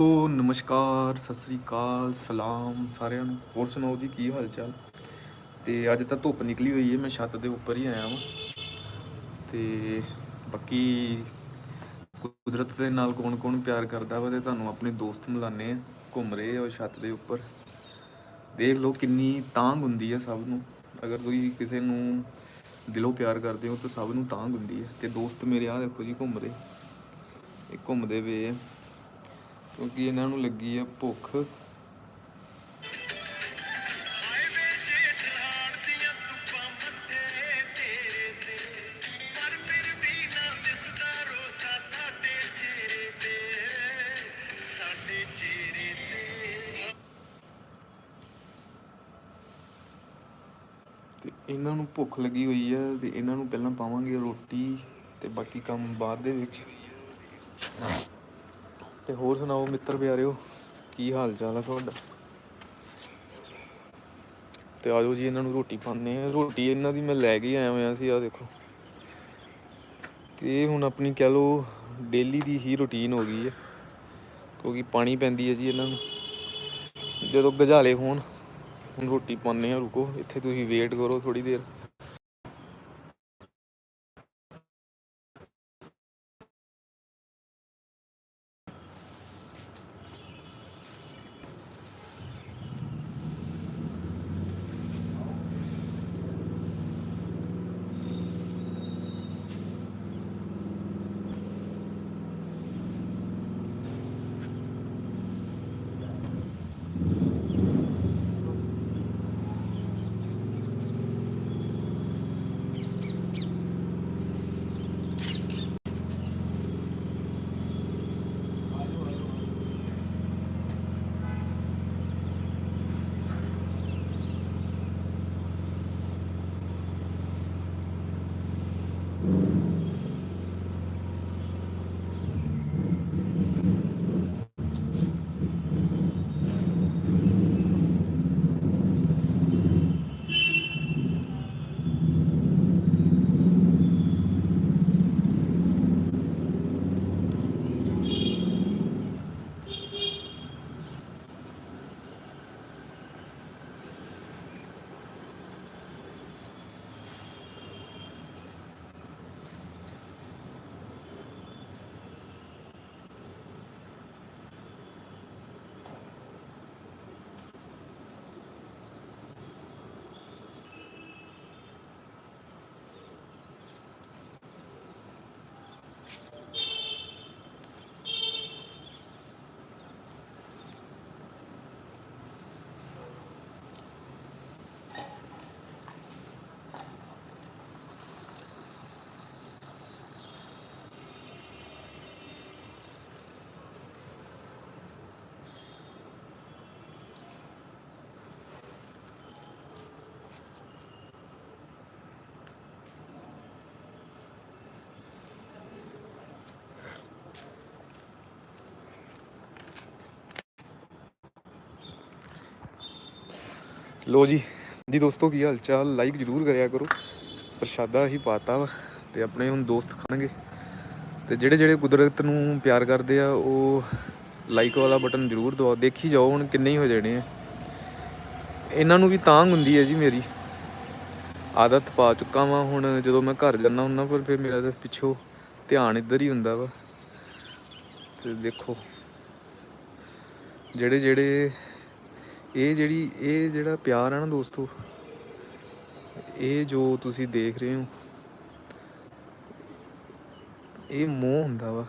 ਓ, ਨਮਸਕਾਰ, ਸਤਿ ਸ੍ਰੀ ਅਕਾਲ, ਸਲਾਮ ਸਾਰਿਆਂ ਨੂੰ। ਹੋਰ ਸੁਣਾਓ ਜੀ, ਕੀ ਹਾਲ ਚਾਲ ਤੇ ਅੱਜ ਤਾਂ ਧੁੱਪ ਨਿਕਲੀ ਹੋਈ ਹੈ ਮੈਂ ਛੱਤ ਦੇ ਉੱਪਰ ਹੀ ਆਇਆ ਵਾਂ। ਤੇ ਬਾਕੀ ਕੁਦਰਤ ਦੇ ਨਾਲ ਕੌਣ ਕੌਣ ਪਿਆਰ ਕਰਦਾ ਵਾ, ਤੇ ਤੁਹਾਨੂੰ ਆਪਣੇ ਦੋਸਤ ਮਿਲਾਨੇ ਆ, ਘੁੰਮ ਰਹੇ ਆ ਛੱਤ ਦੇ ਉੱਪਰ। ਦੇਖ ਲਓ ਕਿੰਨੀ ਤਾਂਗ ਹੁੰਦੀ ਹੈ ਸਭ ਨੂੰ। ਅਗਰ ਤੁਸੀਂ ਕਿਸੇ ਨੂੰ ਦਿਲੋਂ ਪਿਆਰ ਕਰਦੇ ਹੋ, ਤਾਂ ਸਭ ਨੂੰ ਤਾਂਗ ਹੁੰਦੀ ਹੈ ਤੇ ਦੋਸਤ ਮੇਰੇ ਆ ਦੇਖੋ ਜੀ, ਘੁੰਮ ਰਹੇ। ਇਹ ਘੁੰਮਦੇ ਪਏ ਕਿਉਂਕਿ ਇਹਨਾਂ ਨੂੰ ਲੱਗੀ ਆ ਭੁੱਖ। ਤੇ ਇਹਨਾਂ ਨੂੰ ਭੁੱਖ ਲੱਗੀ ਹੋਈ ਆ ਤੇ ਇਹਨਾਂ ਨੂੰ ਪਹਿਲਾਂ ਪਾਵਾਂਗੇ ਰੋਟੀ ਤੇ ਬਾਕੀ ਕੰਮ ਬਾਅਦ ਦੇ ਵਿੱਚ। ਤੇ ਹੋਰ ਸੁਣਾਓ ਮਿੱਤਰ ਪਿਆਰਿਓ, ਕੀ ਹਾਲ ਚਾਲ ਆ ਤੁਹਾਡਾ? ਤੇ ਆਜੋ ਜੀ ਇਹਨਾਂ ਨੂੰ ਰੋਟੀ ਪਾਉਂਦੇ ਆ ਰੋਟੀ ਇਹਨਾਂ ਦੀ ਮੈਂ ਲੈ ਕੇ ਆਇਆ ਹੋਇਆ ਸੀ ਆ ਦੇਖੋ। ਤੇ ਹੁਣ ਆਪਣੀ ਕਹਿ ਲੋ ਡੇਲੀ ਦੀ ਹੀ ਰੁਟੀਨ ਹੋ ਗਈ ਹੈ, ਕਿਉਂਕਿ ਪਾਣੀ ਪੈਂਦੀ ਹੈ ਜੀ ਇਹਨਾਂ ਨੂੰ। ਜਦੋਂ ਗਜਾਲੇ ਹੋਣ, ਹੁਣ ਰੋਟੀ ਪਾਉਂਦੇ ਆ ਰੁਕੋ। ਇੱਥੇ ਤੁਸੀਂ ਵੇਟ ਕਰੋ ਥੋੜੀ ਦੇਰ। ਲੋ ਜੀ। ਜੀ ਦੋਸਤੋ, ਕੀ ਹਾਲ ਚਾਲ? ਲਾਈਕ ਜਰੂਰ ਕਰਿਆ ਕਰੋ। ਪ੍ਰਸ਼ਾਦਾ ਹੀ ਪਾਤਾ ਵਾ ਤੇ ਆਪਣੇ ਹੁਣ ਦੋਸਤ ਖਾਣਗੇ। ਤੇ ਜਿਹੜੇ ਜਿਹੜੇ ਕੁਦਰਤ ਨੂੰ ਪਿਆਰ ਕਰਦੇ ਆ, ਉਹ ਲਾਈਕ ਵਾਲਾ ਬਟਨ ਜਰੂਰ ਦਬਾਓ। ਦੇਖੀ ਜਾਓ ਹੁਣ ਕਿੰਨੇ ਹੀ ਹੋ ਜਾਣੇ ਆ। ਇਹਨਾਂ ਨੂੰ ਵੀ ਤਾਂਗ ਹੁੰਦੀ ਹੈ ਜੀ ਮੇਰੀ। ਆਦਤ ਪਾ ਚੁੱਕਾ ਵਾਂ ਹੁਣ। ਜਦੋਂ ਮੈਂ ਘਰ ਜਾਂਦਾ ਹੁੰਦਾ ਪਰ ਫਿਰ ਮੇਰਾ ਤਾਂ ਪਿੱਛੋਂ ਧਿਆਨ ਇੱਧਰ ਹੀ ਹੁੰਦਾ ਵਾ। ਤੇ ਦੇਖੋ, ਜਿਹੜੇ ਜਿਹੜੇ ਇਹ ਜਿਹੜੀ, ਇਹ ਜਿਹੜਾ ਪਿਆਰ ਆ ਨਾ ਦੋਸਤੋ, ਇਹ ਜੋ ਤੁਸੀਂ ਦੇਖ ਰਹੇ ਹੋ, ਇਹ ਮੋਹ ਹੁੰਦਾ ਵਾ।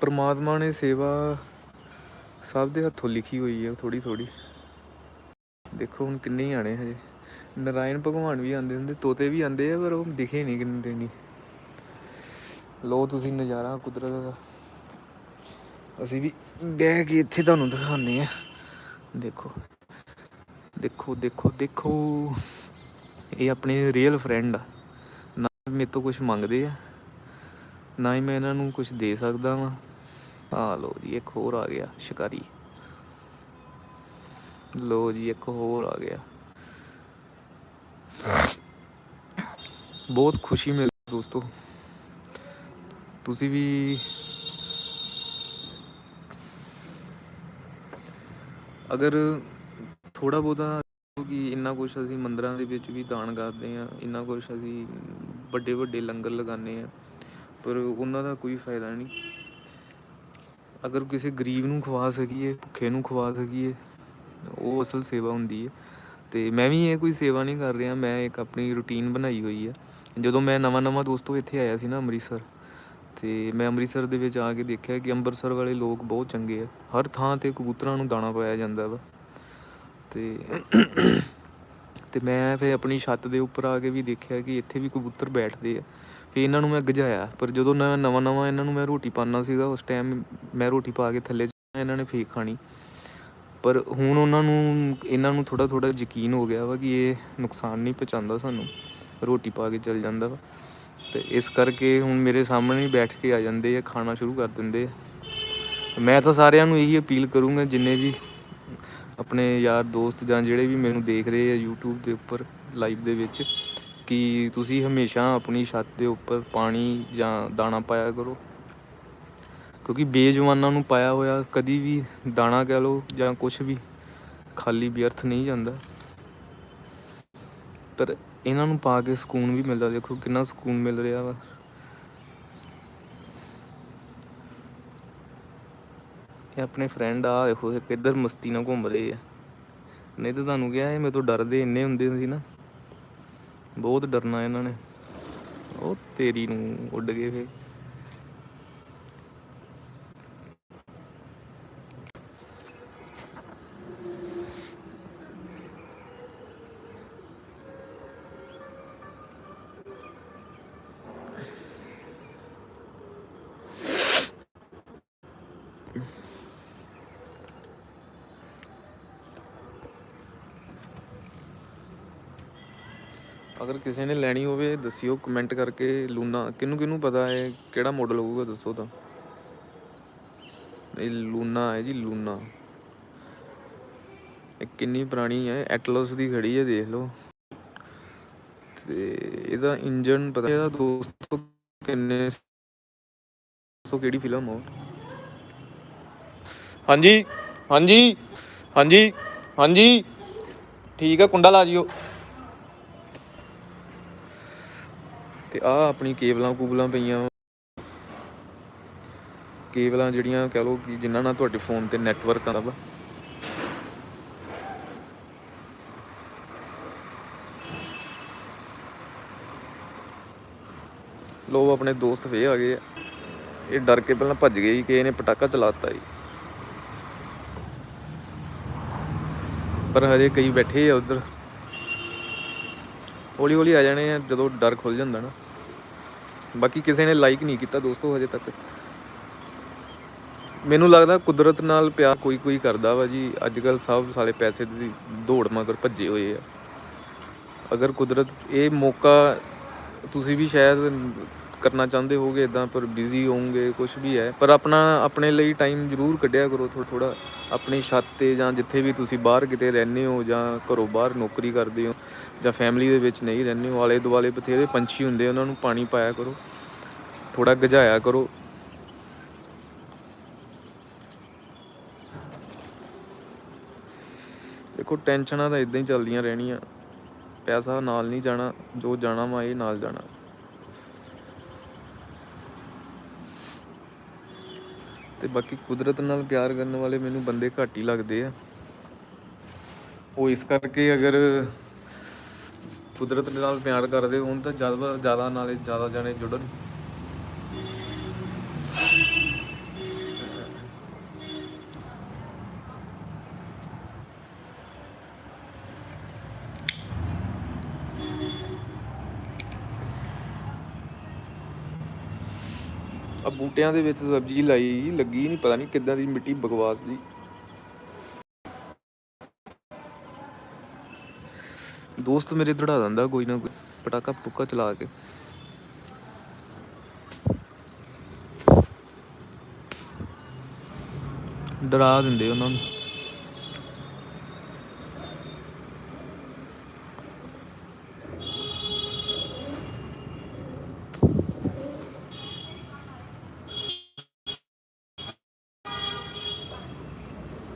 ਪਰਮਾਤਮਾ ਨੇ ਸੇਵਾ ਸਭ ਦੇ ਹੱਥੋਂ ਲਿਖੀ ਹੋਈ ਹੈ ਥੋੜੀ ਥੋੜੀ ਦੇਖੋ ਹੁਣ ਕਿੰਨੇ ਹੀ ਆਣੇ ਹਜੇ। ਨਰਾਇਣ ਭਗਵਾਨ ਵੀ ਆਂਦੇ ਹੁੰਦੇ, ਤੋਤੇ ਵੀ ਆਂਦੇ ਆ, ਪਰ ਉਹ ਦਿਖੇ ਨਹੀਂ ਕਿੰਨੇ ਦੇਣੀ ਲੋ ਤੁਸੀਂ ਨਜ਼ਾਰਾ ਕੁਦਰਤ ਦਾ। ਅਸੀਂ ਵੀ ਬਹਿ ਕੇ ਇੱਥੇ ਤੁਹਾਨੂੰ ਦਿਖਾਉਂਦੇ ਆ ਦੇਖੋ। ਦੇਖੋ ਦੇਖੋ ਦੇਖੋ। ਇਹ ਆਪਣੇ ਰੀਅਲ ਫਰੈਂਡ ਆ। ਨਾ ਮੇਰੇ ਤੋਂ ਕੁਝ ਮੰਗਦੇ ਆ। ਨਾ ਹੀ ਮੈਂ ਇਹਨਾਂ ਨੂੰ ਕੁਝ ਦੇ ਸਕਦਾ ਵਾਂ। ਆ ਲੋ ਜੀ, ਇੱਕ ਹੋਰ ਆ ਗਿਆ, ਸ਼ਿਕਾਰੀ। ਲੋ ਜੀ, ਇੱਕ ਹੋਰ ਆ ਗਿਆ। ਬਹੁਤ ਖੁਸ਼ੀ ਮਿਲ ਦੋਸਤੋ। ਤੁਸੀਂ ਵੀ ਅਗਰ ਥੋੜਾ ਬਹੁਤਾ ਕਿ ਇੰਨਾ ਕੁਝ ਅਸੀਂ ਮੰਦਰਾਂ ਦੇ ਵਿੱਚ ਵੀ ਦਾਨ ਕਰਦੇ ਆ ਇੰਨਾ ਕੁਝ ਅਸੀਂ ਵੱਡੇ ਵੱਡੇ ਲੰਗਰ ਲਗਾਉਂਦੇ ਆ ਪਰ ਉਹਨਾਂ ਦਾ ਕੋਈ ਫਾਇਦਾ ਨਹੀਂ। ਅਗਰ ਕਿਸੇ ਗਰੀਬ ਨੂੰ ਖਵਾ ਸਕੀਏ, ਭੁੱਖੇ ਨੂੰ ਖਵਾ ਸਕੀਏ, ਉਹ ਅਸਲ ਸੇਵਾ ਹੁੰਦੀ ਹੈ। ਤੇ ਮੈਂ ਵੀ ਇਹ ਕੋਈ ਸੇਵਾ ਨਹੀਂ ਕਰ ਰਿਹਾ, ਮੈਂ ਇੱਕ ਆਪਣੀ ਰੁਟੀਨ ਬਣਾਈ ਹੋਈ ਹੈ। ਜਦੋਂ ਮੈਂ ਨਵਾਂ ਨਵਾਂ ਦੋਸਤੋ ਇੱਥੇ ਆਇਆ ਸੀ ਨਾ ਅੰਮ੍ਰਿਤਸਰ ਤੇ ਮੈਂ ਅੰਮ੍ਰਿਤਸਰ ਦੇ ਵਿੱਚ ਆ ਕੇ ਦੇਖਿਆ ਕਿ ਅੰਮ੍ਰਿਤਸਰ ਵਾਲੇ ਲੋਕ ਬਹੁਤ ਚੰਗੇ ਆ। ਹਰ ਥਾਂ ਤੇ ਕਬੂਤਰਾਂ ਨੂੰ ਦਾਣਾ ਪਾਇਆ ਜਾਂਦਾ ਵਾ। ਤੇ ਤੇ ਮੈਂ ਫਿਰ ਆਪਣੀ ਛੱਤ ਦੇ ਉੱਪਰ ਆ ਕੇ ਵੀ ਦੇਖਿਆ ਕਿ ਇੱਥੇ ਵੀ ਕਬੂਤਰ ਬੈਠਦੇ ਆ। ਫਿਰ ਇਹਨਾਂ ਨੂੰ ਮੈਂ ਗਜਾਇਆ ਪਰ ਜਦੋਂ ਨਾ, ਨਵਾਂ ਨਵਾਂ ਇਹਨਾਂ ਨੂੰ ਮੈਂ ਰੋਟੀ ਪਾਣਾ ਸੀਗਾ, ਉਸ ਟਾਈਮ ਮੈਂ ਰੋਟੀ ਪਾ ਕੇ ਥੱਲੇ ਇਹਨਾਂ ਨੇ ਫੇਕ ਖਾਣੀ। ਪਰ ਹੁਣ ਉਹਨਾਂ ਨੂੰ, ਇਹਨਾਂ ਨੂੰ ਥੋੜਾ ਥੋੜਾ ਯਕੀਨ ਹੋ ਗਿਆ ਵਾ ਕਿ ਇਹ ਨੁਕਸਾਨ ਨਹੀਂ ਪਹੁੰਚਾਉਂਦਾ ਸਾਨੂੰ। ਰੋਟੀ ਪਾ ਕੇ ਚੱਲ ਜਾਂਦਾ ਵਾ। ਤੇ ਇਸ ਕਰਕੇ ਹੁਣ ਮੇਰੇ ਸਾਹਮਣੇ ਹੀ ਬੈਠ ਕੇ ਆ ਜਾਂਦੇ ਆ, ਖਾਣਾ ਸ਼ੁਰੂ ਕਰ ਦਿੰਦੇ ਆ। ਮੈਂ ਤਾਂ ਸਾਰਿਆਂ ਨੂੰ ਇਹੀ ਅਪੀਲ ਕਰੂੰਗਾ, ਜਿੰਨੇ ਵੀ ਆਪਣੇ ਯਾਰ ਦੋਸਤ ਜਾਂ ਜਿਹੜੇ ਵੀ ਮੈਨੂੰ ਦੇਖ ਰਹੇ ਆ YouTube ਦੇ ਉੱਪਰ ਲਾਈਵ ਦੇ ਵਿੱਚ, ਕਿ ਤੁਸੀਂ ਹਮੇਸ਼ਾ ਆਪਣੀ ਛੱਤ ਦੇ ਉੱਪਰ ਪਾਣੀ ਜਾਂ ਦਾਣਾ ਪਾਇਆ ਕਰੋ। ਕਿਉਂਕਿ ਬੇਜਵਾਨਾਂ ਨੂੰ ਪਾਇਆ ਹੋਇਆ ਕਦੀ ਵੀ ਦਾਣਾ ਕਹਿ ਲਓ ਜਾਂ ਕੁਝ ਵੀ, ਖਾਲੀ ਵਿਅਰਥ ਨਹੀਂ ਜਾਂਦਾ। ਪਰ ਇਹਨਾਂ ਨੂੰ ਪਾ ਕੇ ਸਕੂਨ ਵੀ ਮਿਲਦਾ, ਦੇਖੋ ਕਿੰਨਾ ਸਕੂਨ ਮਿਲ ਰਿਹਾ ਵਾ। ਇਹ ਆਪਣੇ ਫਰੈਂਡ ਆ, ਦੇਖੋ ਇਹ ਕਿੱਧਰ ਮਸਤੀ ਨਾਲ ਘੁੰਮ ਰਹੇ ਆ। ਨਹੀਂ ਤਾਂ ਤੁਹਾਨੂੰ ਕਿਹਾ ਇਹ ਮੇਰੇ ਤੋਂ ਡਰਦੇ ਇੰਨੇ ਹੁੰਦੇ ਸੀ ਨਾ। ਬਹੁਤ ਡਰਨਾ ਇਹਨਾਂ ਨੇ। ਉਹ ਤੇਰੀ ਨੂੰ ਉੱਡ ਗਏ ਫੇ ਅਗਰ ਕਿਸੇ ਨੇ ਲੈਣੀ ਹੋਵੇ, ਦੱਸਿਓ ਕਮੈਂਟ ਕਰਕੇ ਲੂਨਾ, ਕਿਹਨੂੰ ਕਿਹਨੂੰ ਪਤਾ ਹੈ ਕਿਹੜਾ ਮਾਡਲ ਹੋਊਗਾ, ਦੱਸੋ ਤਾਂ। ਇਹ ਲੂਨਾ ਹੈ ਜੀ, ਲੂਨਾ। ਇਹ ਕਿੰਨੀ ਪੁਰਾਣੀ ਹੈ ਐਟਲਸ ਦੀ ਖੜੀ ਹੈ, ਦੇਖ ਲਓ। ਤੇ ਇਹਦਾ ਇੰਜਨ ਪਤਾ ਇਹਦਾ ਦੋਸਤੋ ਕਿੰਨੇ ਸੋ ਕਿਹੜੀ ਫਿਲਮ ਹੋ ਹਾਂਜੀ ਹਾਂਜੀ ਹਾਂਜੀ ਹਾਂਜੀ। ਠੀਕ ਹੈ ਕੁੰਡਾ ਲਾ ਜਿਓ। ਤੇ ਆ ਆਪਣੀ ਕੇਬਲਾਂ ਕੂਬਲਾਂ ਪਈਆਂ ਕੇਬਲਾਂ ਜਿਹੜੀਆਂ ਕਹ ਲੋ ਕਿ ਜਿਨ੍ਹਾਂ ਨਾਲ ਤੁਹਾਡੇ ਫੋਨ ਤੇ ਨੈਟਵਰਕ ਆਉਂਦਾ ਵਾ। ਲੋ ਆਪਣੇ ਦੋਸਤ ਫੇ ਆ ਗਏ ਆ। ਇਹ ਡਰ ਕੇ ਪਹਿਲਾਂ ਭੱਜ ਗਏ ਸੀ ਕਿ ਇਹਨੇ ਪਟਾਕਾ ਚਲਾਤਾ ਜੀ ਪਰ ਹਜੇ ਕਈ ਬੈਠੇ ਆ ਉਧਰ। ਹੌਲੀ ਹੌਲੀ ਆ ਜਾਣੇ ਆ, ਜਦੋਂ ਡਰ ਖੁੱਲ ਜਾਂਦਾ ਨਾ। ਬਾਕੀ ਕਿਸੇ ਨੇ ਲਾਈਕ ਨਹੀਂ ਕੀਤਾ ਦੋਸਤੋ ਹਜੇ ਤੱਕ। ਮੈਨੂੰ ਲੱਗਦਾ ਕੁਦਰਤ ਨਾਲ ਪਿਆਰ ਕੋਈ ਕੋਈ ਕਰਦਾ ਵਾ ਜੀ। ਅੱਜ ਕੱਲ ਸਭ ਸਾਲੇ ਪੈਸੇ ਦੀ ਦੌੜ ਮਗਰ ਭੱਜੇ ਹੋਏ ਆ। ਅਗਰ ਕੁਦਰਤ, ਇਹ ਮੌਕਾ ਤੁਸੀਂ ਵੀ ਸ਼ਾਇਦ ਕਰਨਾ ਚਾਹੁੰਦੇ ਹੋਗੇ ਇਦਾਂ ਪਰ ਬਿਜ਼ੀ ਹੋਵੋਗੇ ਕੁਝ ਵੀ ਹੈ। ਪਰ ਆਪਣਾ, ਆਪਣੇ ਲਈ ਟਾਈਮ ਜ਼ਰੂਰ ਕੱਢਿਆ ਕਰੋ ਥੋੜਾ ਥੋੜਾ ਆਪਣੀ ਛੱਤ ਤੇ ਜਾਂ ਜਿੱਥੇ ਵੀ ਤੁਸੀਂ ਬਾਹਰ ਕਿਤੇ ਰਹਿੰਦੇ ਹੋ ਜਾਂ ਘਰੋਂ ਬਾਹਰ ਨੌਕਰੀ ਕਰਦੇ ਹੋ ਜਾਂ ਫੈਮਿਲੀ ਦੇ ਵਿੱਚ ਨਹੀਂ ਰਹਿੰਦੇ ਹੋ, ਆਲੇ ਦੁਆਲੇ ਬਥੇਰੇ ਪੰਛੀ ਹੁੰਦੇ ਉਹਨਾਂ ਨੂੰ ਪਾਣੀ ਪਾਇਆ ਕਰੋ ਥੋੜਾ ਗਜਾਇਆ ਕਰੋ। ਦੇਖੋ, ਟੈਨਸ਼ਨਾਂ ਤਾਂ ਇਦਾਂ ਹੀ ਚੱਲਦੀਆਂ ਰਹਿਣੀਆਂ। ਪੈਸਾ ਨਾਲ ਨਹੀਂ ਜਾਣਾ, ਜੋ ਜਾਣਾ ਵਾ ਇਹ ਨਾਲ ਜਾਣਾ। ਤੇ ਬਾਕੀ ਕੁਦਰਤ ਨਾਲ ਪਿਆਰ ਕਰਨ ਵਾਲੇ ਮੈਨੂੰ ਬੰਦੇ ਘੱਟ ਹੀ ਲੱਗਦੇ ਆ। ਉਹ ਇਸ ਕਰਕੇ ਅਗਰ ਕੁਦਰਤ ਨਾਲ ਪਿਆਰ ਕਰਦੇ ਹੋਣ ਤਾਂ ਜ਼ਿਆਦਾ ਜ਼ਿਆਦਾ ਨਾਲੇ ਜ਼ਿਆਦਾ ਜਾਣੇ ਜੁੜਨ। ਆ ਬੂਟਿਆਂ ਦੇ ਵਿੱਚ ਸਬਜ਼ੀ ਲਾਈ ਲੱਗੀ ਨਹੀਂ ਪਤਾ ਨਹੀਂ ਕਿੱਦਾਂ ਦੀ ਮਿੱਟੀ ਬਕਵਾਸ ਦੀ। ਦੋਸਤ ਮੇਰੇ ਦੜਾ ਦਿੰਦਾ ਕੋਈ ਨਾ ਕੋਈ, ਪਟਾਕਾ ਪਟੂਕਾ ਚਲਾ ਕੇ। ਡਰਾ ਦਿੰਦੇ ਉਹਨਾਂ ਨੂੰ।